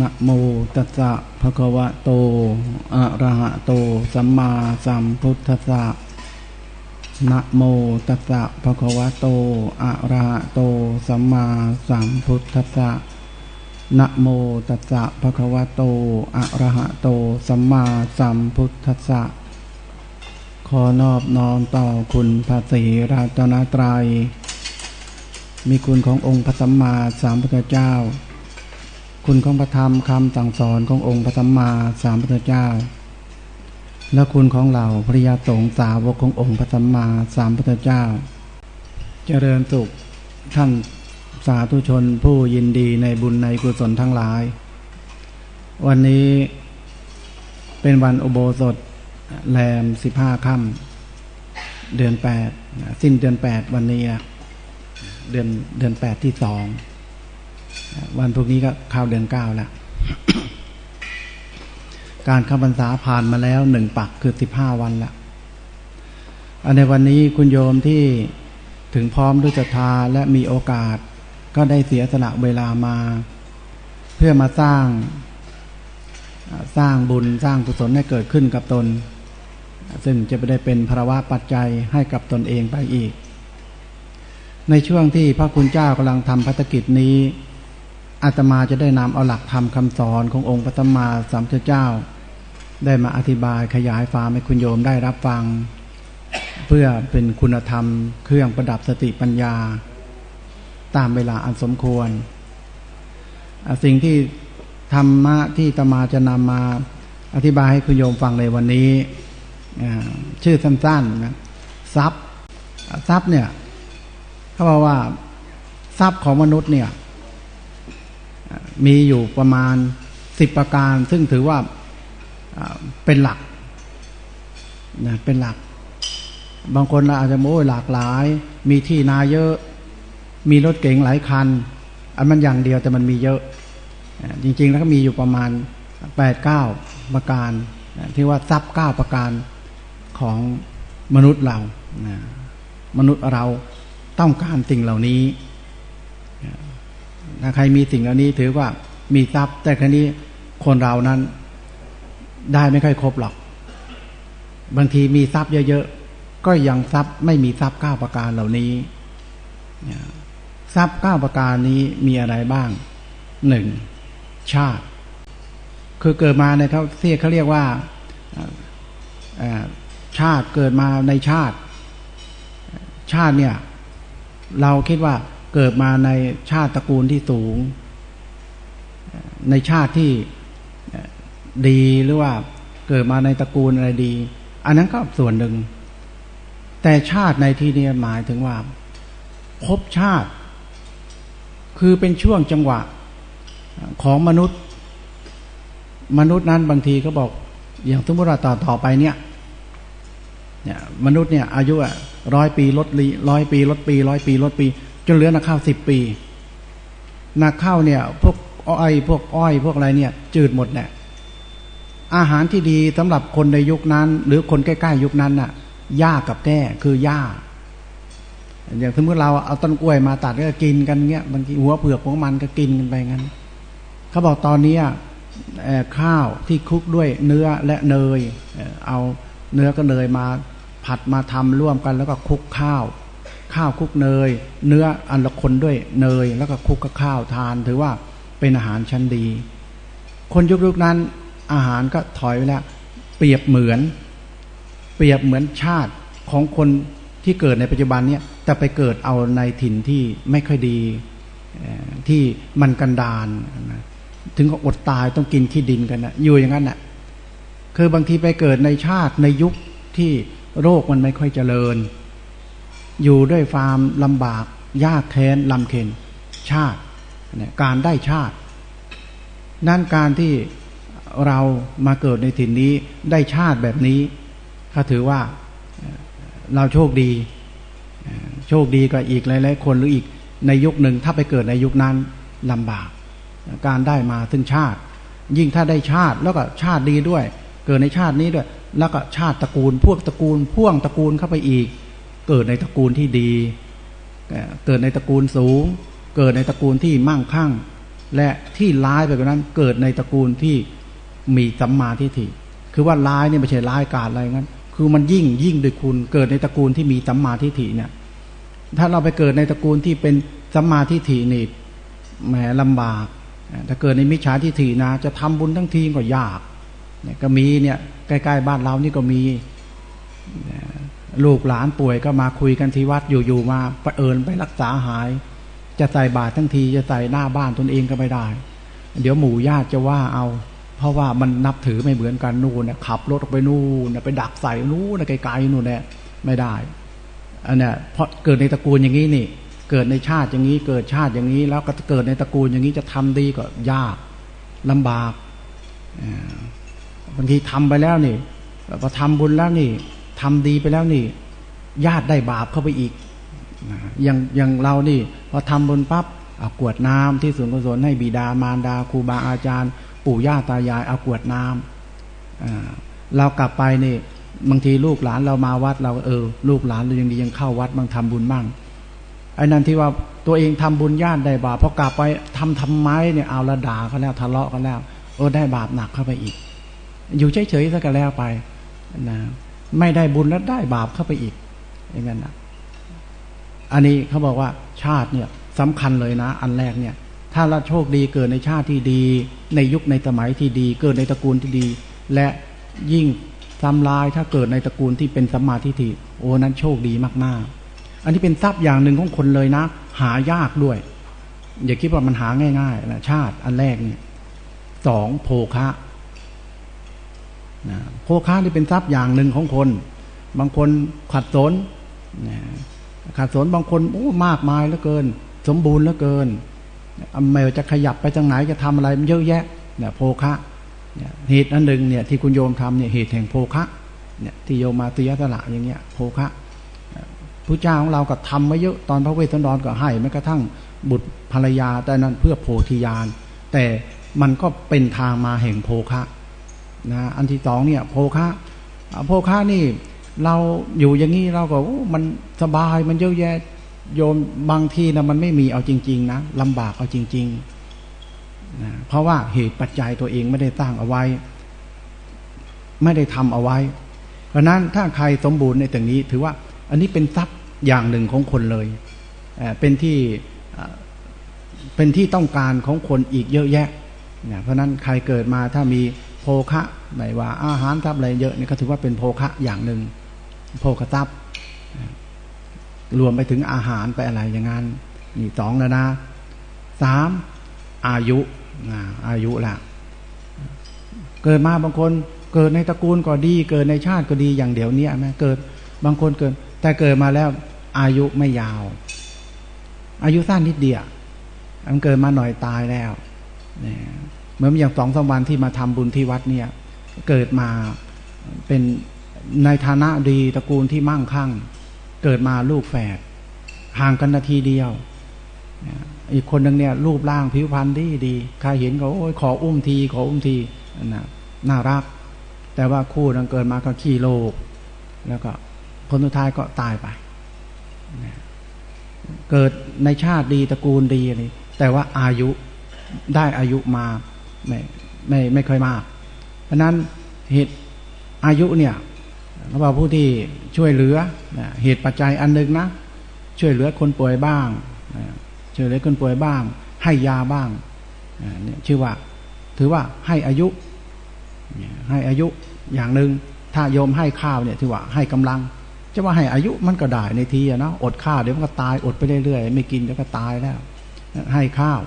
นะโมตัสสะภะคะวะโต อะระหะโต สัมมาสัมพุทธัสสะนะโมตัสสะภะคะวะโต อะระหะโต สัมมาสัมพุทธัสสะนะโมตัสสะภะคะวะโต อะระหะโต สัมมาสัมพุทธัสสะ ขอนอบน้อมต่อคุณพระศรีรัตนตรัย มีคุณขององค์พระสัมมาสัมพุทธเจ้า คุณของพระธรรมคำสั่งสอนขององค์พระสัมมาสัมพุทธเจ้า และคุณของเหล่าภริยาสงสาวกขององค์พระสัมมาสัมพุทธเจ้า เจริญสุขท่านสาธุชนผู้ยินดีในบุญในกุศลทั้งหลาย วันนี้เป็นวันอุโบสถแรมสิบห้าค่ำเดือนแปดสิ้นเดือนแปดวันนี้ เดือนเดือนแปดที่สอง วันพวกนี้ก็เข้าเดือนเก้าแล้วการเข้าพรรษาผ่านมาแล้วหนึ่งปักคือสิบห้าวันละอันในวันนี้คุณโยมที่ถึงพร้อมด้วยศรัทธาและมีโอกาส ก็ได้เสียสละเวลามา เพื่อมาสร้าง สร้างบุญสร้างกุศลให้เกิดขึ้นกับตน ซึ่งจะไปได้เป็นภาวะปัจจัยให้กับตนเองไปอีก ในช่วงที่พระคุณเจ้ากำลังทำพัฒกิจนี้ อาตมาจะได้นำเอาหลักธรรมคำสอนขององค์พระสัมมาสัมพุทธเจ้า ได้มาอธิบายขยายความให้คุณโยมได้รับฟัง เพื่อเป็นคุณธรรม เครื่องประดับสติปัญญา ตามเวลาอันสมควร สิ่งที่ธรรมะที่ตมาจะนำมาอธิบายให้คุณโยมฟังในวันนี้ ชื่อสั้นๆนะทรัพย์ทรัพย์เนี่ยเขาบอกว่าทรัพย์ของมนุษย์เนี่ย มีอยู่ประมาณสิบประการ ซึ่งถือว่าเป็นหลักนะเป็นหลัก บางคนเราอาจจะโม้หลากหลาย มีที่นาเยอะ มีรถเก๋งหลายคัน อันมันอย่างเดียวแต่มันมีเยอะ จริงๆแล้วก็มีอยู่ประมาณแปดเก้าประการ ที่ว่าทรัพย์เก้าประการของมนุษย์เรามนุษย์เราต้องการสิ่งเหล่านี้ ถ้าใครมีสิ่งเหล่านี้ถือว่ามีทรัพย์ แต่ครั้นี้คนเรานั้น ได้ไม่ค่อยครบหรอก บางทีมีทรัพย์เยอะๆก็ยังทรัพย์ไม่มีทรัพย์เก้าประการเหล่านี้ทรัพย์เก้าประการนี้มีอะไรบ้างหนึ่งชาติ คือเกิดมาในเขาเรียกเขาเรียกว่าชาติเกิดมาในชาติ ชาติเนี่ย เราคิดว่า เกิดมาในชาติตระกูลที่สูง ในชาติที่ดีหรือว่าเกิดมาในตระกูลอะไรดี อันนั้นก็ส่วนหนึ่ง แต่ชาติในที่นี้หมายถึงว่าพบชาติ คือเป็นช่วงจังหวะของมนุษย์ มนุษย์นั้นบางทีก็บอก อย่างสมมติว่าต่อต่อไปเนี่ยเนี่ยมนุษย์เนี่ยอายุอะร้อยปีลดร้อยปีลดปีร้อยปีลดปี นเหลือนักข้าวสิบปีนักข้าวเนี่ย พวกอ้อยพวกอ้อยพวกอะไรเนี่ย จืดหมดเนี่ยอาหารที่ดีสำหรับคนในยุคนั้น หรือคนใกล้ๆยุคนั้นน่ะหญ้ากับแก้คือหญ้าอย่างสมมติเราเอาต้นกล้วยมาตัดก็กินกันเงี้ยบางทีหัวเปลือกของมันก็กินกันไปงั้นเขาบอกตอนนี้ข้าวที่คลุกด้วยเนื้อและเนย เอาเนื้อก็เนยมาผัดมาทำร่วมกันแล้วก็คลุกข้าว ข้าวคุกเนย เนื้ออันละคนด้วยเนย แล้วก็คุกกับข้าวทาน ถือว่าเป็นอาหารชั้นดี คนยุคยุคนั้น อาหารก็ถอยไปแล้ว เปรียบเหมือน เปรียบเหมือนชาติของคนที่เกิดในปัจจุบันเนี่ยแต่ไปเกิดเอาในถิ่นที่ไม่ค่อยดีที่มันกันดานถึงก็อดตายต้องกินขี้ดินกันนะอยู่อย่างนั้นนะ่ะคือบางทีไปเกิดในชาติในยุคที่โรคมันไม่ค่อยเจริญ อยู่ด้วยความลำบาก ยากแค้นลำเค็นชาติการได้ชาติ นั่นการที่เรามาเกิดในถิ่นนี้ได้ชาติแบบนี้เขาถือว่าเราโชคดี โชคดีกว่าอีกหลายๆคนหรืออีกในยุคหนึ่งถ้าไปเกิดในยุคนั้นลำบาก การได้มาซึ่งชาติ ยิ่งถ้าได้ชาติแล้วก็ชาติดีด้วย เกิดในชาตินี้ด้วย แล้วก็ชาติตระกูล พวกตระกูลพ่วงตระกูลเข้าไปอีก เกิดในตระกูลที่ดี เกิดในตระกูลสูง เกิดในตระกูลที่มั่งคั่ง และที่ร้ายไปกว่านั้นเกิดในตระกูลที่มีสัมมาทิฏฐิคือว่าร้ายเนี่ยไม่ใช่ร้ายกาจอะไรงั้น คือมันยิ่งยิ่งด้วยคุณเกิดในตระกูลที่มีสัมมาทิฏฐิเนี่ย ถ้าเราไปเกิดในตระกูลที่เป็นสัมมาทิฏฐินี่แหมลำบาก ถ้าเกิดในมิจฉาทิฏฐินะ จะทำบุญทั้งทีก็ยาก เนี่ยก็มีเนี่ยใกล้ๆบ้านเรานี่ก็มี ลูกหลานป่วยก็มาคุยกันที่วัดอยู่ๆมาประเอิญไปรักษาหาย จะใส่บาตรทั้งทีจะใส่หน้าบ้านตนเองก็ไม่ได้ เดี๋ยวหมู่ญาติจะว่าเอา เพราะว่ามันนับถือไม่เหมือนกันนู่นนะขับรถออกไปนู่นไปดักใส่นู่นไกลๆนู่นเนี่ยไม่ได้อันเนี้ยเพราะเกิดในตระกูลอย่างนี้นี่ เกิดในชาติอย่างนี้เกิดชาติอย่างนี้ แล้วก็เกิดในตระกูลอย่างนี้จะทำดีก็ยากลำบากบางทีทำไปแล้วนี่พอทำบุญแล้วนี่ ทำดีไปแล้วนี่ ญาติได้บาปเข้าไปอีกอย่างอย่างเรานี่พอทำบุญปั๊บเอากวดน้ำที่ส่วนกุศลให้บิดามารดาครูบาอาจารย์ ปู่ย่าตายายเอากวดน้ำเรากลับไปนี่บางทีลูกหลานเรามาวัดเราเออ ลูกหลานเรายังดียังเข้าวัดบางทำบุญบ้างไอ้นั่นที่ว่าตัวเองทำบุญญาติได้บาปพอกลับไปทำทำไมเนี่ยเอาละด่าเขาแล้วทะเลาะกันแล้ว เออได้บาปหนักเข้าไปอีก อยู่เฉยๆซะกันแล้วไปนะ ไม่ได้บุญแล้วได้บาปเข้าไปอีก อย่างนั้นนะอันนี้เขาบอกว่าชาติเนี่ยสำคัญเลยนะ อันแรกเนี่ย ถ้าเราโชคดีเกิดในชาติที่ดี ในยุคในสมัยที่ดี เกิดในตระกูลที่ดี และยิ่งทำลายถ้าเกิดในตระกูลที่เป็นสัมมาทิฏฐิโอ้นั้นโชคดีมากๆ อันนี้เป็นทรัพย์อย่างหนึ่งของคนเลยนะ หายากด้วย อย่าคิดว่ามันหาง่ายๆนะชาติอันแรกเนี่ยสองโภคะนะ โภคะนี่เป็นทรัพย์อย่างหนึ่งของคน บางคนขัดสนขัดสนบางคนโอ้มากมายเหลือเกิน สมบูรณ์เหลือเกินไม่ว่าจะขยับไปทางไหนจะทำอะไรมันเยอะแยะเนี่ยโภคะเนี่ยเหตุอันหนึ่งเนี่ยที่คุณโยมทำเนี่ยเหตุแห่งโภคะเนี่ยที่โยมมาติยสละอย่างเงี้ยโภคะพระเจ้าของเราก็ทำมาเยอะตอนพระเวสสันดรก็ให้แม้กระทั่งบุตรภรรยาแต่นั้นเพื่อโพธิญาณแต่มันก็เป็นทางมาแห่งโภคะ นะอันที่สองเนี่ยโภคะโภคะนี่เราอยู่อย่างนี้เราก็มันสบายมันเยอะแยะโยมบางทีนะมันไม่มีเอาจริง ๆ นะลำบากเอาจริงๆนะเพราะว่าเหตุปัจจัยตัวเองไม่ได้สร้างเอาไว้ ไม่ได้ทำเอาไว้ เพราะนั้นถ้าใครสมบูรณ์ในตรงนี้ ถือว่าอันนี้เป็นทรัพย์อย่างหนึ่งของคนเลยเป็นที่เป็นที่ต้องการของคนอีกเยอะแยะเพราะนั้นใครเกิดมาถ้ามี โภคะไม่ว่าอาหารทรัพย์อะไรเยอะนี่ก็ถือว่าเป็นโภคะอย่างหนึ่งโภคทรัพย์รวมไปถึงอาหารไปอะไรอย่างนั้นนี่สองแล้วนะสามอายุอายุละเกิดมาบางคนเกิดในตระกูลก็ดี เกิดในชาติก็ดีอย่างเดียวนี้ไหมเกิดบางคนเกิด แต่เกิดมาแล้วอายุไม่ยาว อายุสั้นนิดเดียวมันเกิดมาหน่อยตายแล้วเเหมือนอย่างสองสามวันที่มาทำบุญที่วัดเนี่ย เกิดมาเป็นในฐานะดีตระกูลที่มั่งคั่ง เกิดมาลูกแฝดห่างกันนาทีเดียวอีกคนหนึ่งเนี่ยรูปร่างผิวพรรณดีดีใครเห็นก็โอ้ยขออุ้มที ขออุ้มทีนะน่ารัก แต่ว่าคู่นั้นเกิดมาก็ขี้โลก แล้วก็คนสุดท้ายก็ตายไปเกิดในชาติดีตระกูลดีอะไรแต่ว่าอายุได้อายุมา ไม่ไม่ไม่ค่อยมาก เพราะนั้นเหตุอายุเนี่ยเขาบอกผู้ที่ช่วยเหลือเหตุปัจจัยอันหนึ่งนะ ช่วยเหลือคนป่วยบ้างช่วยเหลือคนป่วยบ้าง ให้ยาบ้างเนี่ยชื่อว่า ถือว่าให้อายุ ให้อายุอย่างหนึ่งถ้าโยมให้ข้าวเนี่ยถือว่าให้กำลัง จะว่าให้อายุมันก็ได้ในทีอะนะอดข้าวเดี๋ยวมันก็ตายอดไปเรื่อยๆไม่กินเดี๋ยวก็ตายแล้ว ให้ข้าว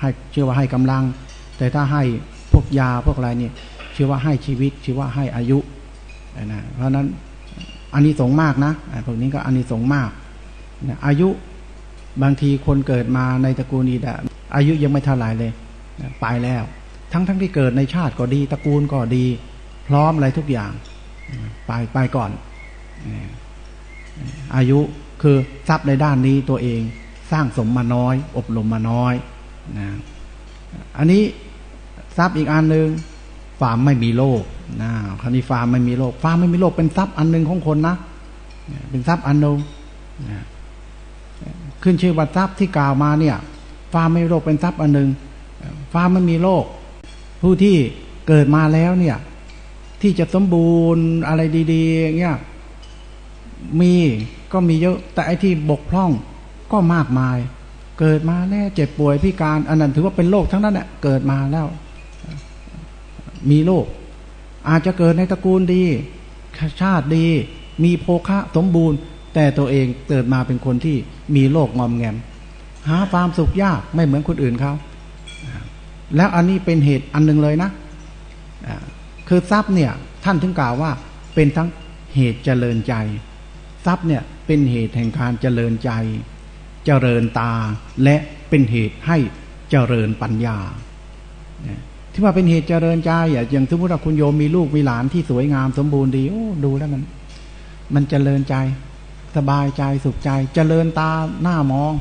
ให้เชื่อว่าให้กำลัง แต่ถ้าให้พวกยาพวกอะไรเนี่ยชื่อว่าให้ชีวิตชื่อว่าให้อายุนะเพราะนั้นอันนี้สงมากนะพวกนี้ก็อันนี้สงมากนะอายุบางทีคนเกิดมาในตระกูลนี้อายุยังไม่เท่าไหร่เลยนะไปแล้ว ทั้งทั้งที่เกิดในชาติก็ดีตระกูลก็ดี พร้อมอะไรทุกอย่าง ไปไปก่อน อายุคือทรัพย์ในด้านนี้ตัวเองสร้างสมมาน้อย อบรมมาน้อยนะอันนี้ ทรัพย์อีกอันหนึ่งฟาร์มไม่มีโลกนะคราวนี้ฟาร์มไม่มีโลกฟาร์มไม่มีโลกเป็นทรัพย์อันหนึ่งของคนนะเป็นทรัพย์อันหนึ่งขึ้นชื่อว่าทรัพย์ที่กล่าวมาเนี่ยความไม่มีโรคเป็นทรัพย์อันหนึ่งความไม่มีโรคผู้ที่เกิดมาแล้วเนี่ย ที่จะสมบูรณ์อะไรดีๆอย่างเงี้ยมีก็มีเยอะ แต่ไอ้ที่บกพร่องก็มากมาย เกิดมาแล้วเจ็บป่วยพิการอันนั้นถือว่าเป็นโรคทั้งนั้นแหละเกิดมาแล้ว มีโรคอาจจะเกิดในตระกูลดี ชาติดี มีโภคะสมบูรณ์ แต่ตัวเองเกิดมาเป็นคนที่มีโรคงอมแงม หาความสุขยากไม่เหมือนคนอื่นเขาแล้วอันนี้เป็นเหตุอันหนึ่งเลยนะคือทรัพย์เนี่ยท่านถึงกล่าวว่าเป็นทั้งเหตุเจริญใจ ทรัพย์เนี่ยเป็นเหตุแห่งการเจริญใจ เจริญตาและเป็นเหตุให้เจริญปัญญา ที่ว่าเป็นเหตุเจริญใจอย่างสมมติว่าคุณโยมมีลูกมีหลานที่สวยงามสมบูรณ์ดีโอ้ดูแล้วมัน มันเจริญใจ สบายใจสุขใจ เจริญตาหน้ามอง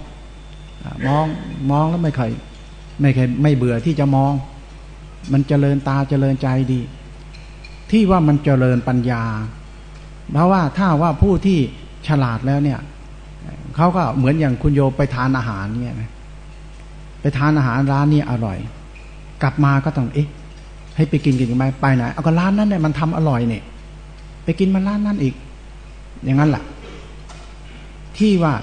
มองมองแล้วไม่เคยไม่เคยไม่เบื่อที่จะมอง มันเจริญตาเจริญใจดี ที่ว่ามันเจริญปัญญา เพราะว่าถ้าว่าผู้ที่ฉลาดแล้วเนี่ยเขาก็เหมือนอย่างคุณโยไปทานอาหารเนี่ยไปทานอาหารร้านนี้อร่อย กลับมาก็ต้องเอ๊ะให้ไปกินกันไหมไปไหนเอาก็ร้านนั้นเนี่ยมันทำอร่อยเนี่ยไปกินมาร้านนั้นอีก อย่างนั้นแหละที่ว่า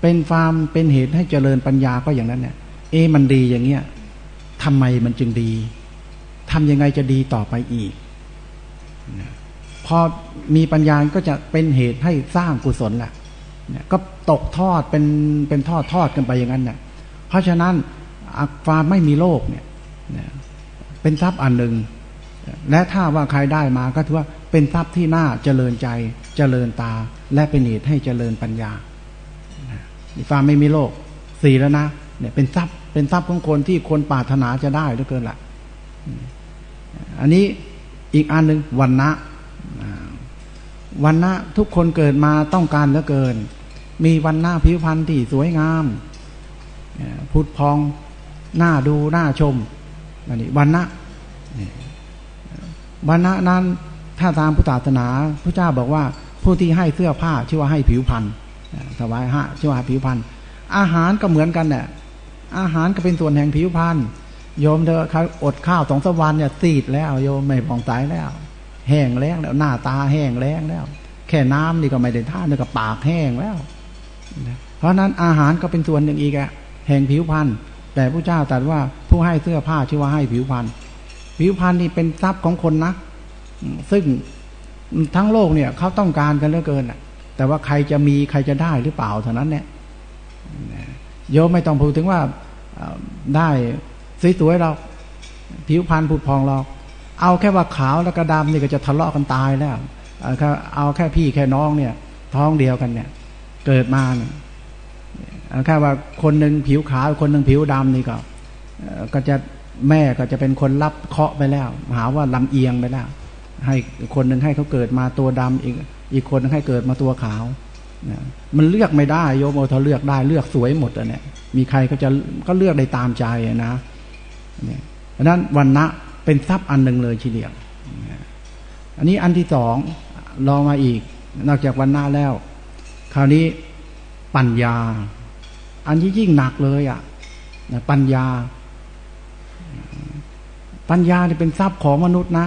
เป็นฟาร์มเป็นเหตุให้เจริญปัญญาก็อย่างนั้นเนี่ย เอ๊มันดีอย่างเงี้ยทำไมมันจึงดีทำยังไงจะดีต่อไปอีกพอมีปัญญาก็จะเป็นเหตุให้สร้างกุศลแหละก็ตกทอดเป็นเป็นทอดทอดกันไปอย่างนั้นเนี่ยเพราะฉะนั้น ความไม่มีโลกเนี่ยเป็นทรัพย์อันหนึ่ง และถ้าว่าใครได้มาก็ถือว่าเป็นทรัพย์ที่น่าเจริญใจเจริญตา และเป็นเหตุให้เจริญปัญญาความไม่มีโลกสี่แล้วนะเนี่ยเป็นทรัพย์เป็นทรัพย์ของคนที่คนปรารถนาจะได้เหลือเกินละอันนี้อีกอันหนึ่งวันนะวันนะทุกคนเกิดมาต้องการเหลือเกิน มีวันหน้าผิวพรรณที่สวยงามพุทธพอง หน้าดูหน้าชมอันนี้วันนะวันนะนั้นถ้าตามพุทธศาสนาพระเจ้าบอกว่า ผู้ที่ให้เสื้อผ้าชื่อว่าให้ผิวพรรณถวายหะชื่อว่าผิวพรรณอาหารก็เหมือนกันเนี่ยอาหารก็เป็นส่วนแห่งผิวพรรณโยมเธอเขาอดข้าวสองสวันเนี่ยซีดแล้วโยมไม่ผ่องใสแล้ว แห้งแล้งแล้วหน้าตาแห้งแล้งแล้ว แค่น้ำนี่ก็ไม่ได้ท่านี่ก็ปากแห้งแล้ว เพราะนั้นอาหารก็เป็นส่วนหนึ่งอีกอะแห่งผิวพรรณ แต่พระเจ้าตรัสว่าผู้ให้เสื้อผ้าชื่อว่าให้ผิวพรรณผิวพรรณนี่เป็นทรัพย์ของคนนะซึ่งทั้งโลกเนี่ยเขาต้องการกันเหลือเกินแต่ว่าใครจะมีใครจะได้หรือเปล่าเท่านั้นเนี่ยโยมไม่ต้องพูดถึงว่าได้สวยๆเราผิวพรรณผุดพองเราเอาแค่ว่าขาวแล้วก็ดำนี่ก็จะทะเลาะกันตายแล้วเอาแค่พี่แค่น้องเนี่ย ท้องเดียวกันเนี่ย เกิดมาเนี่ย แค่ว่าคนหนึ่งผิวขาวคนหนึ่งผิวดำนี่ก็ก็จะแม่ก็จะเป็นคนรับเคาะไปแล้ว หาว่าลำเอียงไปแล้ว ให้คนหนึ่งให้เขาเกิดมาตัวดำอีกอีกคนให้เกิดมาตัวขาวนะมันเลือกไม่ได้โยมโอถ้าเลือกได้เลือกสวยหมดอะเนี่ย มีใครก็จะก็เลือกได้ตามใจนะเนี่ยดังนั้นวันนะเป็นทรัพย์อันหนึ่งเลยทีเดียวอันนี้อันที่สองลองมาอีก นอกจากวันหน้าแล้ว คราวนี้ปัญญา อันนี้ยิ่งหนักเลยอะปัญญา ปัญญาเนี่เป็นทรัพย์ของมนุษย์นะ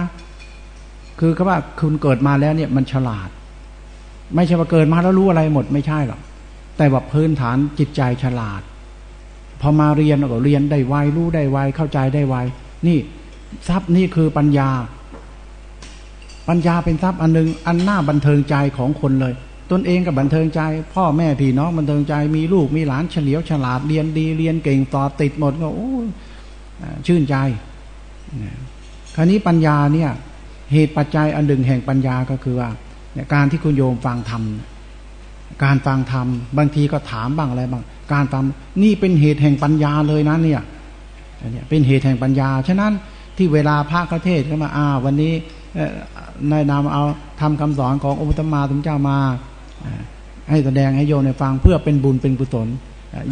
คือคำว่าคุณเกิดมาแล้วเนี่ยมันฉลาด ไม่ใช่ว่าเกิดมาแล้วรู้อะไรหมดไม่ใช่หรอกแต่ว่าพื้นฐานจิตใจฉลาด พอมาเรียนก็เรียนได้ไวรู้ได้ไวเข้าใจได้ไวนี่ทรัพย์นี่คือปัญญา ปัญญาเป็นทรัพย์อันหนึ่งอันน่าบันเทิงใจของคนเลย ตนเองกับบันเทิงใจ พ่อแม่พี่น้องบันเทิงใจ มีลูกมีหลานเฉลียวฉลาดเรียนดีเรียนเก่งต่อติดหมดก็โอ้ชื่นใจคราวนี้ปัญญาเนี่ยเหตุปัจจัยอันหนึ่งแห่งปัญญาก็คือว่าการที่คุณโยมฟังธรรมการฟังธรรมบางทีก็ถามบ้างอะไรบ้าง การฟังนี่เป็นเหตุแห่งปัญญาเลยนะเนี่ยเนี่ยเป็นเหตุแห่งปัญญา ฉะนั้นที่เวลาพระเขาเทศก็มาอ้าวันนี้นายนำเอาทำคำสอนขององค์ธรรมาทุมเจ้ามา ให้แสดงให้โยมในฟังเพื่อเป็นบุญเป็นกุศล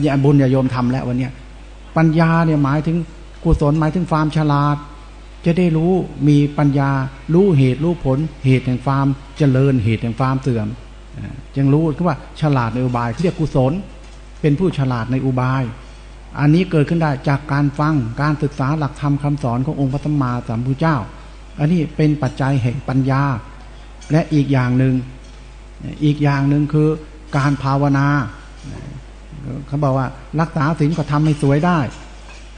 อย่าบุญอย่าโยมทำแล้ววันนี้ปัญญาเนี่ยหมายถึงกุศลหมายถึงความฉลาด จะได้รู้มีปัญญา รู้เหตุรู้ผล เหตุแห่งความเจริญเหตุแห่งความเสื่อมจึงรู้ว่าฉลาดในอุบายเรียกกุศล เป็นผู้ฉลาดในอุบาย อันนี้เกิดขึ้นได้จากการฟังการศึกษาหลักธรรมคำสอนขององค์พระสัมมาสัมพุทธเจ้า อันนี้เป็นปัจจัยแห่งปัญญา และอีกอย่างหนึ่ง อีกอย่างหนึ่งคือการภาวนาเขาบอกว่ารักษาศีลก็ทำให้สวยได้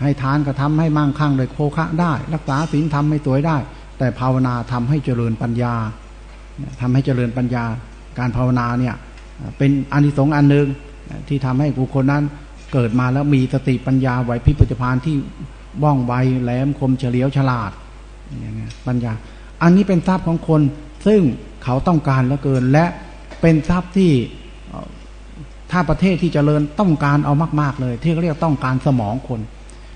ให้ทานก็ทำให้มั่งคั่งโดยโคคะได้ รักษาศีลทำให้สวยได้ แต่ภาวนาทำให้เจริญปัญญาทำให้เจริญปัญญา การภาวนาเนี่ยเป็นอานิสงส์อันหนึ่งที่ทำให้บุคคลนั้นเกิดมาแล้วมีสติปัญญาไหวพิบปัจจุบันที่ว่องไวแหลมคมเฉลียวฉลาดปัญญา อันนี้เป็นทรัพย์ของคนซึ่งเขาต้องการเหลือเกินและ เป็นทรัพย์ที่ถ้าประเทศที่เจริญต้องการเอามาก ๆ เลย ที่เขาเรียกต้องการสมองคน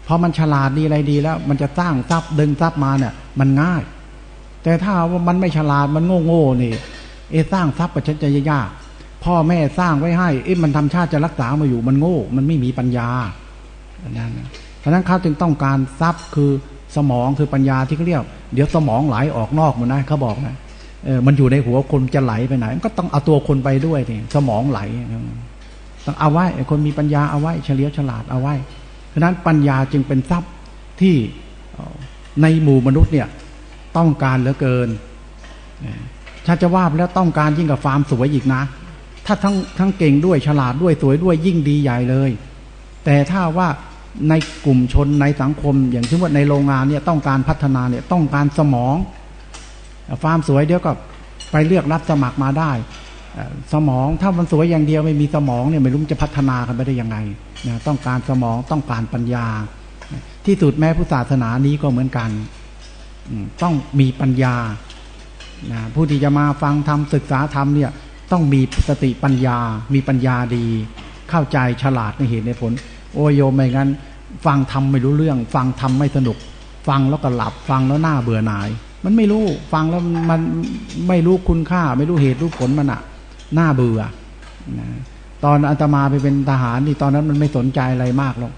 เพอมันฉลาดดีอะไรดีแล้ว มันจะสร้างทรัพย์ดึงทรัพย์มาเนี่ย มันง่าย แต่ถ้าว่ามันไม่ฉลาดมันโง่โง่นี่เอสร้างทรัพย์กับฉันจะยากพ่อแม่สร้างไว้ให้ เอ๊ะมันทำชาติจะรักษามาอยู่มันโง่ มันไม่มีปัญญาอนั้นเพราะนั้นเขาจึงต้องการทรัพย์คือสมองคือปัญญาที่เขาเรียก เดี๋ยวสมองไหลออกนอกหมันนะเขาบอกนะ เออมันอยู่ในหัวคนจะไหลไปไหน มันก็ต้องเอาตัวคนไปด้วยนี่สมองไหลต้องเอาไว้คนมีปัญญาเอาไว้ เฉลียวฉลาดเอาไว้เพราะนั้นปัญญาจึงเป็นทรัพย์ที่ในหมู่มนุษย์เนี่ยต้องการเหลือเกินถ้าจะว่าแล้วต้องการยิ่งกับฟาร์มสวยอีกนะ ถ้าทั้งทั้งเก่งด้วยฉลาดด้วยสวยด้วยยิ่งดีใหญ่เลย แต่ถ้าว่าในกลุ่มชนในสังคม อย่างเช่นว่าในโรงงานเนี่ยต้องการพัฒนาเนี่ยต้องการสมอง ฟามสวยเดี๋ยวก็ไปเลือกรับสมัครมาได้ สมองถ้ามันสวยอย่างเดียวไม่มีสมองเนี่ยไม่รู้จะพัฒนากันไปได้ยังไงนะต้องการสมองต้องการปัญญา ที่สุดแม้พุทธศาสนานี้ก็เหมือนกัน ต้องมีปัญญานะผู้ที่จะมาฟังธรรมศึกษาธรรมเนี่ยต้องมีสติปัญญา มีปัญญาดี เข้าใจฉลาดในเหตุในผล โอโยมไม่งั้น ฟังธรรมไม่รู้เรื่อง ฟังธรรมไม่สนุก ฟังแล้วก็หลับฟังแล้วหน้าเบื่อหน่าย มันไม่รู้ฟังแล้วมันไม่รู้คุณค่า ไม่รู้เหตุรู้ผลมันอะหน้าเบื่อนะตอนอาตมาไปเป็นทหารนี่ตอนนั้นมันไม่สนใจอะไรมากหรอก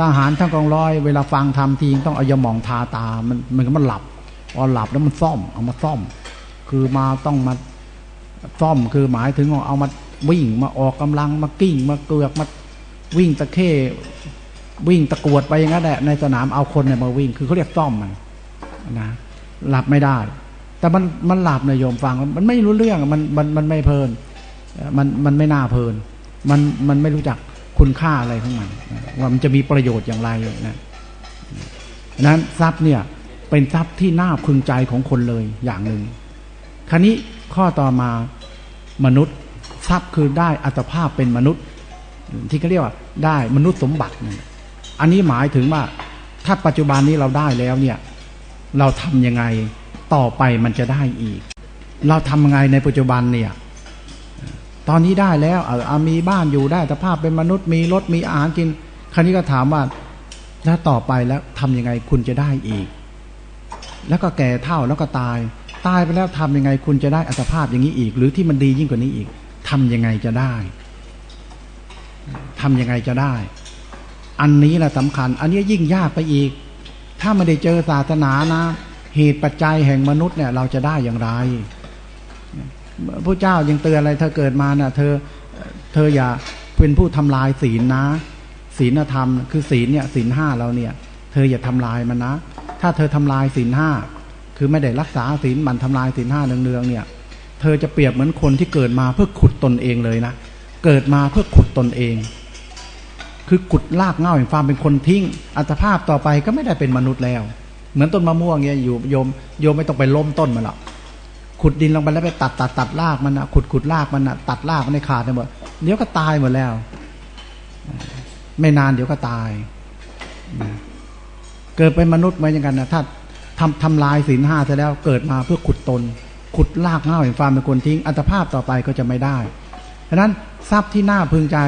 ทหารทั้งกองร้อย เวลาฟังทำทีต้องเอายาหมองทาตา มันมันก็มันหลับพอหลับแล้วมันซ่อมเอามาซ่อม คือมาต้องมาซ่อมคือหมายถึงเอามาวิ่งมาออกกำลังมากิ้งมาเกือกมาวิ่งตะเข้วิ่งตะกวดไปอย่างนั้นแหละในสนามเอาคนเนี่ยมาวิ่งคือเขาเรียกซ่อมมันนะ หลับไม่ได้ แต่มันมันหลับนายโยมฟัง มันไม่รู้เรื่องมันมันมันไม่เพลิน มันมันไม่น่าเพลิน มันมันไม่รู้จักคุณค่าอะไรของมันว่ามันจะมีประโยชน์อย่างไรนะนั้นทรัพย์เนี่ยเป็นทรัพย์ที่น่าพึงใจของคนเลยอย่างหนึ่งคราวนี้ข้อต่อมามนุษย์ทรัพย์คือได้อัตภาพเป็นมนุษย์ ที่เขาเรียกว่าได้มนุษย์สมบัติ อันนี้หมายถึงว่าถ้าปัจจุบันนี้เราได้แล้วเนี่ย เราทำยังไงต่อไปมันจะได้อีก เราทำยังไงในปัจจุบันเนี่ย ตอนนี้ได้แล้วเอามีบ้านอยู่ได้สภาพเป็นมนุษย์มีรถมีอาหารกิน คราวนี้ก็ถามว่าถ้าต่อไปแล้วทำยังไงคุณจะได้อีก แล้วก็แก่เท่าแล้วก็ตาย ตายไปแล้วทำยังไงคุณจะได้อัตภาพอย่างนี้อีก หรือที่มันดียิ่งกว่านี้อีกทำยังไงจะได้ทำยังไงจะได้ อันนี้แหละสำคัญ อันนี้ยิ่งยากไปอีก ถ้าไม่ได้เจอศาสนานะ เหตุปัจจัยแห่งมนุษย์เนี่ยเราจะได้อย่างไรพระเจ้ายังเตือนอะไรเธอเกิดมาเนะ่ะ เธอเธออย่าเป็นผู้ทำลายศีลนะ ศีลธรรม คือศีลเนี่ยศีลห้าเราเนี่ย เธออย่าทำลายมันนะ ถ้าเธอทำลายศีลห้าคือไม่ได้รักษาศีลมันทำลายศีลห้าเนืองๆเนี่ย เธอจะเปรียบเหมือนคนที่เกิดมาเพื่อขุดตนเองเลยนะ เกิดมาเพื่อขุดตนเอง คือขุดลากเง่าแห่งความเป็นคนทิ้ง อัตภาพต่อไปก็ไม่ได้เป็นมนุษย์แล้ว เหมือนต้นมะม่วงเนี่ยอยู่โยมโยมไม่ต้องไปล้มต้นมันหรอกขุดดินลงไปแล้วไปตัดตัดตัดรากมันนะขุดขุดรากมันนะตัดรากมันในขาดไปหมดเดี๋ยวก็ตายหมดแล้ว ไม่นานเดี๋ยวก็ตาย เกิดเป็นมนุษย์เหมือนกันนะถ้าทำทำลายศีลห้าเสร็จแล้วเกิดมาเพื่อขุดตน ขุดรากเง่าแห่งความเป็นคนทิ้ง อัตภาพต่อไปก็จะไม่ได้ ฉะนั้นทรัพย์ที่น่าพึงใจ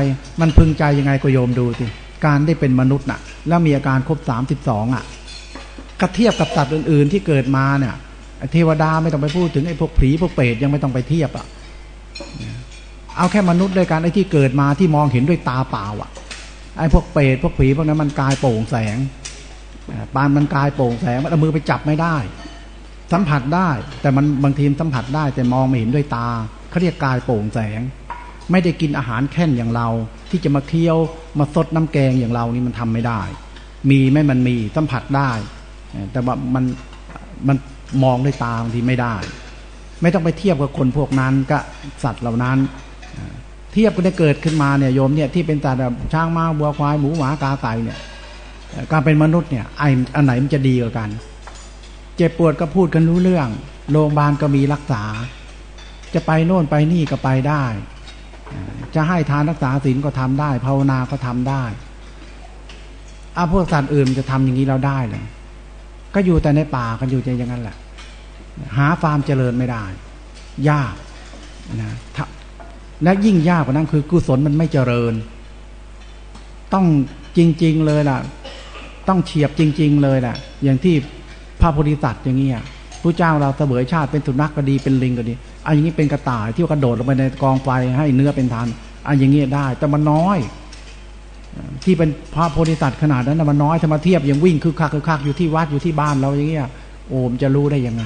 มันพึงใจยังไงก็โยมดูสิการได้เป็นมนุษย์น่ะ แล้วมีอาการครบสามสิบสองอะกระเทียบกับสัตว์อื่น ๆ ที่เกิดมาเนี่ยเทวดาไม่ต้องไปพูดถึงไอ้พวกผีพวกเปรตยังไม่ต้องไปเทียบอะเอาแค่มนุษย์ด้วยกันไอ้ที่เกิดมาที่มองเห็นด้วยตาเปล่าอะไอ้พวกเปรตพวกผีพวกนั้นมันกายโป่งแสงปานมันกายโป่งแสงมันเอามือไปจับไม่ได้ สัมผัสได้ แต่มันบางทีสัมผัสได้แต่มองไม่เห็นด้วยตาเขาเรียกกายโป่งแสง ไม่ได้กินอาหารแค่นอย่างเรา ที่จะมาเคี้ยวมาซดน้ำแกงอย่างเรานี่มันทำไม่ได้ มีไหม่มันมีสัมผัสได้ แต่ว่ามันมันมองด้วยตาบางทีไม่ได้ ไม่ต้องไปเทียบกับคนพวกนั้นกับสัตว์เหล่านั้น เทียบก็ได้เกิดขึ้นมาเนี่ยโยมเนี่ยที่เป็นสัตว์ช้างม้าวัวควายหมูหมากาไก่เนี่ยการเป็นมนุษย์เนี่ยไออันไหนมันจะดีกว่ากัน เจ็บปวดก็พูดกันรู้เรื่อง โรงพยาบาลก็มีรักษา จะไปโน่นไปนี่ก็ไปได้ จะให้ทานรักษาศีลก็ทำได้ ภาวนาก็ทำได้อาพวกสัตว์อื่นมันจะทำอย่างนี้เราได้เลยก็อยู่แต่ในป่ากันอยู่อย่างนั้นแหละ หาฟาร์มเจริญไม่ได้ ยากนะและยิ่งยากกว่านั้นคือกุศลมันไม่เจริญ ต้องจริง ๆเลยล่ะ ต้องเฉียบจริง ๆ เลยล่ะ อย่างที่พระโพธิสัตว์อย่างเงี้เจ้าเราเสวยชาติเป็นสุนัขก็ดีเป็นลิงก็ดีอันอย่างนี้เป็นกระต่ายที่กระโดดลงไปในกองไฟให้เนื้อเป็นทานอันอย่างนี้ได้ แต่มันน้อย ที่เป็นพระโพธิสัตว์ขนาดนั้นนะมันน้อยถ้ามาเทียบยังวิ่งคือคักคือคักอยู่ที่วัดอยู่ที่บ้านเราอย่างเงี้ยโอมจะรู้ได้ยังไง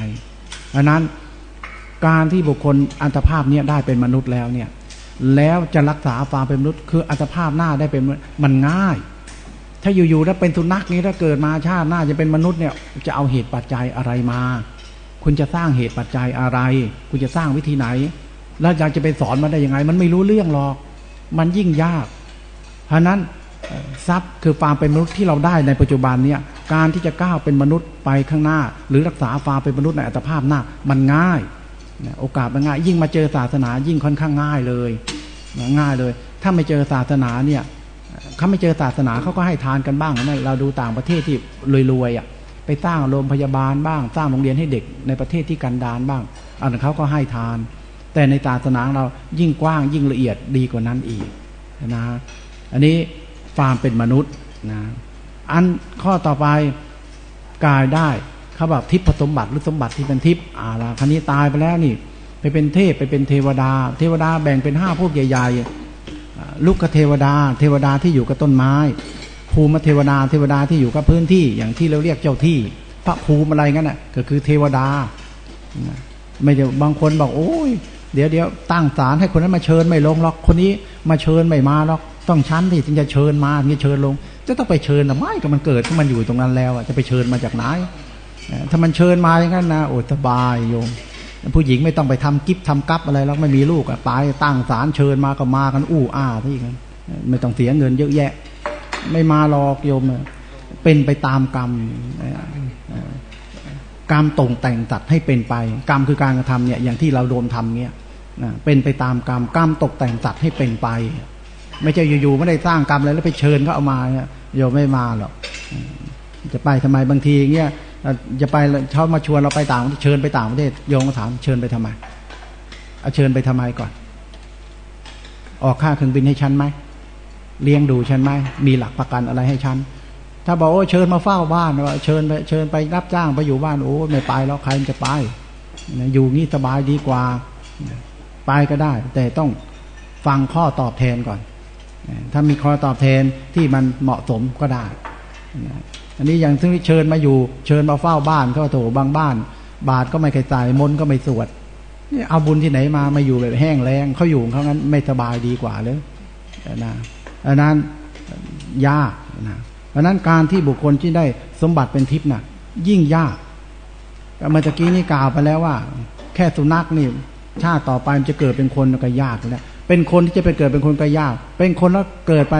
อันนั้นการที่บุคคลอัตภาพเนี้ยได้เป็นมนุษย์แล้วเนี่ย แล้วจะรักษาความเป็นมนุษย์ คืออัตภาพหน้าได้เป็นมันง่าย ถ้าอยู่ๆแล้วเป็นสุนัขนี้ถ้าเกิดมาชาติหน้าจะเป็นมนุษย์เนี่ย จะเอาเหตุปัจจัยอะไรมา คุณจะสร้างเหตุปัจจัยอะไร คุณจะสร้างวิธีไหน แล้วอยากจะไปสอนมันได้ยังไง มันไม่รู้เรื่องหรอก มันยิ่งยาก เพราะนั้นทรัพย์คือความเป็นมนุษย์ที่เราได้ในปัจจุบันเนี่ยการที่จะก้าวเป็นมนุษย์ไปข้างหน้า หรือรักษาความเป็นมนุษย์ในอัตภาพหน้า มันง่ายโอกาสมันง่าย ยิ่งมาเจอศาสนายิ่งค่อนข้างง่ายเลยง่ายเลย ถ้าไม่เจอศาสนาเนี่ยเขาไม่เจอศาสนาเขาก็ให้ทานกันบ้างนะเราดูต่างประเทศที่รวยๆอะ ไปสร้างโรงพยาบาลบ้าง สร้างโรงเรียนให้เด็กในประเทศที่กันดานบ้าง อันนั้นเขาก็ให้ทาน แต่ในศาสนาเรายิ่งกว้างยิ่งละเอียดดีกว่านั้นอีกนะอันนี้ความเป็นมนุษย์นะอันข้อต่อไปกายได้เขาบอกทิพย์สมบัติหรือสมบัติที่เป็นทิพย์อ่าละคันนี้ตายไปแล้วนี่ ไปเป็นเทพไปเป็นเทวดา เทวดาแบ่งเป็นห้าพวกใหญ่ ๆลูกเทวดา เทวดาที่อยู่กับต้นไม้ ภูมิเทวดาเทวดาที่อยู่กับพื้นที่อย่างที่เราเรียกเจ้าที่พระภูมิอะไรงั้นน่ะก็คือเทวดา ไม่เดี๋ยวบางคนบอกโอ้ยเดี๋ยวเดี๋ยวตั้งศาลให้คนนั้นมาเชิญไม่ลงหรอกคนนี้มาเชิญไม่มาหรอกต้องชั้นที่ถึงจะเชิญมาถึงจะเชิญลง จะต้องไปเชิญนะไม่ก็มันเกิดที่มันอยู่ตรงนั้นแล้วจะไปเชิญมาจากไหนถ้ามันเชิญมาอย่างนั้นนะโอ้สบายโยมผู้หญิงไม่ต้องไปทำกิฟทำกัปอะไรแล้วไม่มีลูกอะไปตั้งศาลเชิญมาก็มากันอู้อ้าที่กันไม่ต้องเสียเงินเยอะแยะ ไม่มาหรอกโยมเป็นไปตามกรรมกรรมตรงแต่งตัดให้เป็นไป กรรมคือการกระทำเนี่ยอย่างที่เราโดนทำเนี่ยเป็นไปตามกรรมกรรมตกแต่งตัดให้เป็นไป ไม่ใช่อยู่ๆไม่ได้สร้างกรรมอะไรแล้วไปเชิญเขาเอามาเนี่ยโยมไม่มาหรอกจะไปทำไมบางทีเงี้ยจะไปเขามาชวนเราไปต่างเชิญไปต่างประเทศโยมก็ถามเชิญไปทำไมเอาเชิญไปทำไมก่อน ออกค่าเครื่องบินให้ฉันไหม เลี้ยงดูฉันไหมมีหลักประกันอะไรให้ฉันถ้าบอกว่าเชิญมาเฝ้าบ้านว่าเชิญไปเชิญไปรับจ้างไปอยู่บ้านโอ้ไม่ไปแล้วใครจะไปอยู่งี้สบายดีกว่าไปก็ได้ แต่ต้องฟังข้อตอบแทนก่อน ถ้ามีข้อตอบแทนที่มันเหมาะสมก็ได้ อันนี้อย่างซึ่เชิญมาอยู่ เชิญมาเฝ้าบ้านก็โถบางบ้าน บาทก็ไม่เคยจ่ายมนก็ไม่สวดเอาบุญที่ไหนมามาอยู่แบบแห้งแรงเขาอยู่เขางั้นไม่สบายดีกว่าเลยนะ อันนั้นยากนะเพราะนั้นการที่บุคคลที่ได้สมบัติเป็นทิพย์น่ะ ยิ่งยากเมื่อตะกี้นี่กล่าวไปแล้วว่า แค่สุนัขนี่ชาติต่อไปมันจะเกิดเป็นคนก็ยากแล้วเป็นคนที่จะไปเกิดเป็นคนก็ยาก เป็นคนแล้วเกิดไป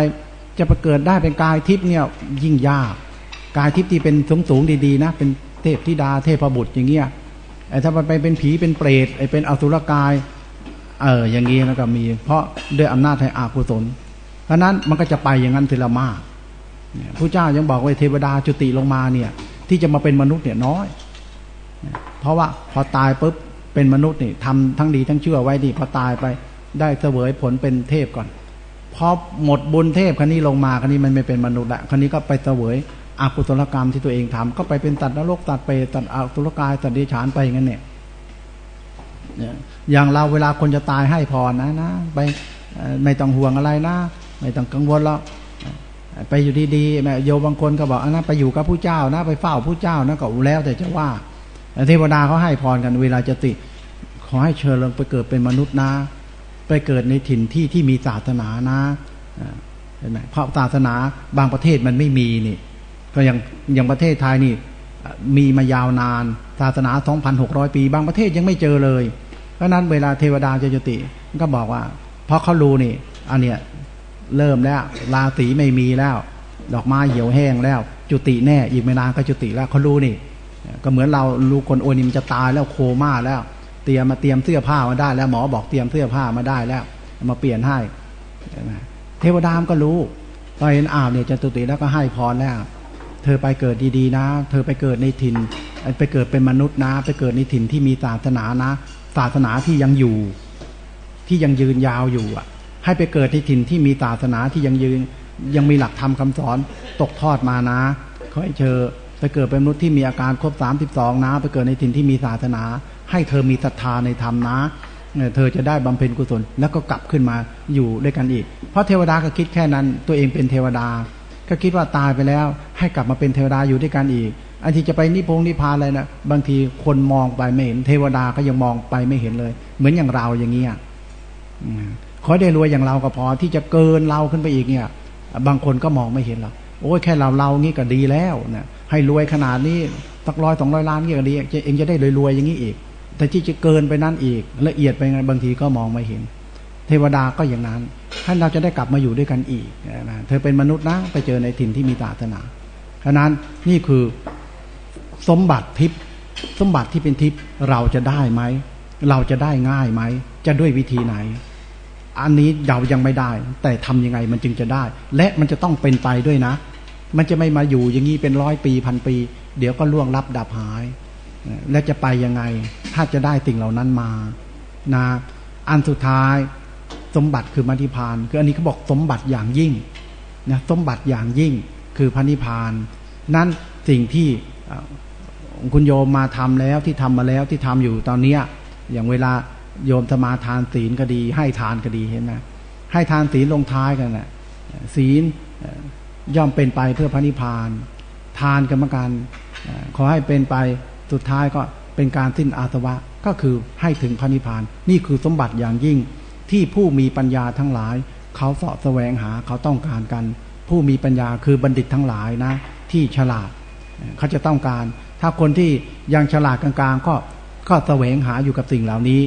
จะไปเกิดได้เป็นกายทิพย์เนี่ย ยิ่งยาก กายทิพย์ที่เป็นสูงสูงดีๆนะ เป็นเทพธิดาเทพบุตรอย่างเงี้ยไอ้ถ้ามันไปเป็นผีเป็นเปรตไอ้เป็นอสุรกาย เอออย่างงี้แล้วก็มี เพราะด้วยอำนาจแห่งอากุศล เพราะนั้นมันก็จะไปอย่างนั้นทีละมากผู้เจ้ายังบอกว่าเทวดาจุติลงมาเนี่ย ที่จะมาเป็นมนุษย์เนี่ยน้อย เพราะว่าพอตายปุ๊บเป็นมนุษย์นี่ทำทั้งดีทั้งชั่วไว้ดีพอตายไปได้เสวยผลเป็นเทพก่อนพอหมดบุญเทพคันนี้ลงมาคันนี้มันไม่เป็นมนุษย์ละคันนี้ก็ไปเสวยอกุศลกรรมที่ตัวเองทำก็ไปเป็นตัดนรกตัดเปตัดอกุศลกายตัดเดชานไปอย่างนั้นเนี่ยอย่างเราเวลาคนจะตายให้พรนะนะไปไม่ต้องห่วงอะไรนะ ไม่ต้องกังวลแล้วไปอยู่ดีๆแม่โยบางคนก็บอกอันนั้นไปอยู่กับผู้เจ้านะ ไปเฝ้าผู้เจ้านะก็แล้วแต่จะว่าเทวดาเขาให้พรกันเวลาจะติ ขอให้เชิญลงไปเกิดเป็นมนุษย์นะ ไปเกิดในถิ่นที่ที่มีศาสนานะเห็นไหมเพราะศาสนาบางประเทศมันไม่มีนี่ ก็อย่างอย่างประเทศไทยนี่ มีมายาวนาน ศาสนา 2,600 ปี บางประเทศยังไม่เจอเลย เพราะฉะนั้นเวลาเทวดาจะจุติก็บอกว่าเพราะเขารู้นี่อันเนี้ย เริ่มแล้วราศีไม่มีแล้ว ดอกไม้เหี่ยวแห้งแล้ว จุติแน่ อีกไม่นานก็จุติแล้วเขารู้นี่ ก็เหมือนเรารู้คนโอนิมนจะตายแล้วโคม่าแล้ว เตรียมมาเตรียมเสื้อผ้ามาได้ แล้วหมอบอกเตรียมเสื้อผ้ามาได้แล้ว มาเปลี่ยนให้เทวดามก็รู้ตอนเห็นอาบเนี่ยจะตุติแล้วก็ให้พรแล้ว เธอไปเกิดดีๆนะ เธอไปเกิดในถิ่น ไปเกิดเป็นมนุษย์นะ ไปเกิดในถิ่นที่มีศาสนานะ ศาสนาที่ยังอยู่ ที่ยังยืนยาวอยู่อะ ให้ไปเกิดในถิ่นที่มีศาสนาที่ยังยืนยังมีหลักธรรมคำสอนตกทอดมานะขอให้เธอไปเกิดเป็นมนุษย์ที่มีอาการครบสามสิบสองนะ ไปเกิดในถิ่นที่มีศาสนา ให้เธอมีศรัทธาในธรรมนะเธอจะได้บำเพ็ญกุศลแล้วก็กลับขึ้นมาอยู่ด้วยกันอีก เพราะเทวดาก็คิดแค่นั้น ตัวเองเป็นเทวดา ก็คิดว่าตายไปแล้ว ให้กลับมาเป็นเทวดาอยู่ด้วยกันอีก อันที่จะไปนิพพงนิพพานอะไรนะบางทีคนมองไปไม่เห็น เทวดาก็ยังมองไปไม่เห็นเลย เหมือนอย่างเราอย่างเงี้ยอืม ขอได้รวยอย่างเราก็พอที่จะเกินเราขึ้นไปอีกเนี่ย บางคนก็มองไม่เห็นหรอกโอ้ยแค่เราเรางี้ก็ดีแล้วนะให้รวยขนาดนี้สักร้อยสองร้อยล้านงี้ก็ดีจะเองจะได้รวยๆอย่างนี้อีก แต่ที่จะเกินไปนั้นอีก ละเอียดไปไงบางทีก็มองไม่เห็น เทวดาก็อย่างนั้นท่านเราจะได้กลับมาอยู่ด้วยกันอีกนะเธอเป็นมนุษย์นะไปเจอในถิ่นที่มีศาสนาฉะนั้นนี่คือสมบัติทิพย์สมบัติที่เป็นทิพย์เราจะได้ไหม เราจะได้ง่ายไหม จะด้วยวิธีไหน อันนี้เรายังไม่ได้ แต่ทำยังไงมันจึงจะได้ และมันจะต้องเป็นไปด้วยนะ มันจะไม่มาอยู่อย่างนี้เป็นร้อยปีพันปี เดี๋ยวก็ล่วงลับดับหาย และจะไปยังไง ถ้าจะได้สิ่งเหล่านั้นมานะอันสุดท้ายสมบัติคือมรรคพาน คืออันนี้เขาบอกสมบัติอย่างยิ่งนะสมบัติอย่างยิ่งคือพระนิพพาน นั้นสิ่งที่คุณโยมมาทำแล้วที่ทำมาแล้วที่ทำอยู่ตอนเนี้ยอย่างเวลา โยมสมาทานศีลก็ดี ให้ทานก็ดีเห็นไหมให้ทานศีลลงท้ายกันนะศีลย่อมเป็นไปเพื่อพระนิพพาน ทานกรรมการขอให้เป็นไปสุดท้ายก็เป็นการสิ้นอาสวะก็คือให้ถึงพระนิพพาน นี่คือสมบัติอย่างยิ่งที่ผู้มีปัญญาทั้งหลาย เขาเสาะแสวงหาเขาต้องการกัน ผู้มีปัญญาคือบัณฑิตทั้งหลายนะ ที่ฉลาดเขาจะต้องการ ถ้าคนที่ยังฉลาดกลางๆ ก็ก็แสวงหาอยู่กับสิ่งเหล่านี้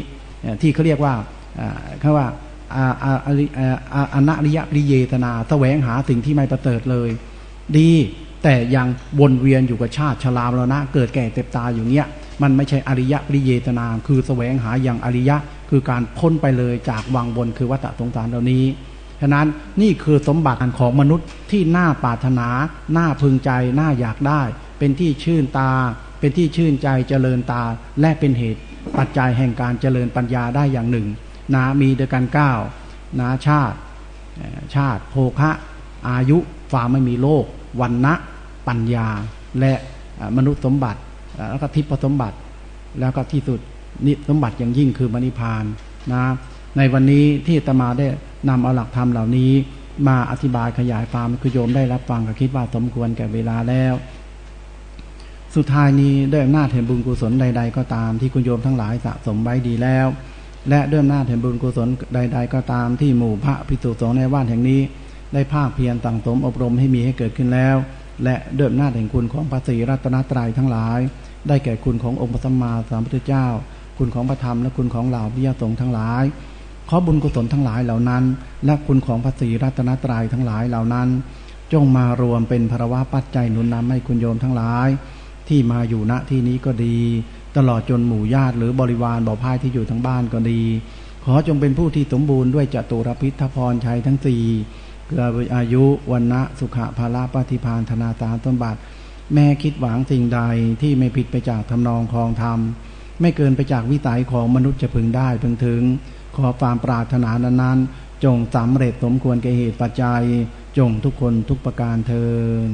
ที่เขาเรียกว่าเอ่อเขาว่าอาอาริอาอาอนัริยปริเยตนาแสวงหาสิ่งที่ไม่ประเสริฐเลย ดีแต่ยังวนเวียนอยู่กับชาติชรามแล้วนะเกิดแก่เจ็บตายอยู่เนี้ยมันไม่ใช่อริยปริเยตนา คือแสวงหาอย่างอริยะ คือการพ้นไปเลยจากวังวนคือวัฏสงสารเหล่านี้ฉะนั้นนี่คือสมบัติของมนุษย์ที่น่าปรารถนา น่าพึงใจ น่าอยากได้ เป็นที่ชื่นตา เป็นที่ชื่นใจเจริญตา และเป็นเหตุ ปัจจัยแห่งการเจริญปัญญาได้อย่างหนึ่งนามีเด้วยกันเก้านาชาติ ชาติโภคะอายุความไม่มีโลกวันนะปัญญา และมนุษย์สมบัติ แล้วก็ทิพย์สมบัติ แล้วก็ที่สุดนิสมบัติอย่างยิ่งคือมรรคนิพานนะในวันนี้ที่ตมาได้นำเอาหลักธรรมเหล่านี้ มาอธิบายขยายความคือโยมได้รับฟังก็คิดว่าสมควรแก่เวลาแล้ว สุดท้ายนี้ด้วยอำนาจแห่งบุญกุศลใด ๆ ก็ตามที่คุณโยมทั้งหลายสะสมไว้ดีแล้ว และด้วยอำนาจแห่งบุญกุศลใด ๆ ก็ตามที่หมู่พระพิสุสงฆ์ในว่านแห่งนี้ ได้ภาคเพียรต่างสมอบรมให้มีให้เกิดขึ้นแล้ว และด้วยอำนาจแห่งคุณของพระศรีรัตนตรัยทั้งหลาย ได้แก่คุณขององค์พระสัมมาสัมพุทธเจ้า คุณของพระธรรมและคุณของเหล่าพิยสงฆ์ทั้งหลาย ขอบุญกุศลทั้งหลายเหล่านั้น และคุณของพระศรีรัตนตรัยทั้งหลายเหล่านั้น จงมารวมเป็นภรวะปัจจัยหนุนนำให้คุณโยมทั้งหลาย ที่มาอยู่ณที่นี้ก็ดี ตลอดจนหมู่ญาติหรือบริวารบ่อพายที่อยู่ทั้งบ้านก็ดี ขอจงเป็นผู้ที่สมบูรณ์ด้วยจตุรพิทพรชัยทั้งสี่เกืออายุวันนะสุขะภาละปฏิพานธนาตาสมบัติแม่คิดหวังสิ่งใดที่ไม่ผิดไปจากทำนองคลองธรรม ไม่เกินไปจากวิสัยของมนุษย์จะพึงได้พึงถึง ขอความปรารถนานั้นๆ จงสำเร็จสมควรแก่เหตุปัจจัย จงทุกคนทุกประการเทิน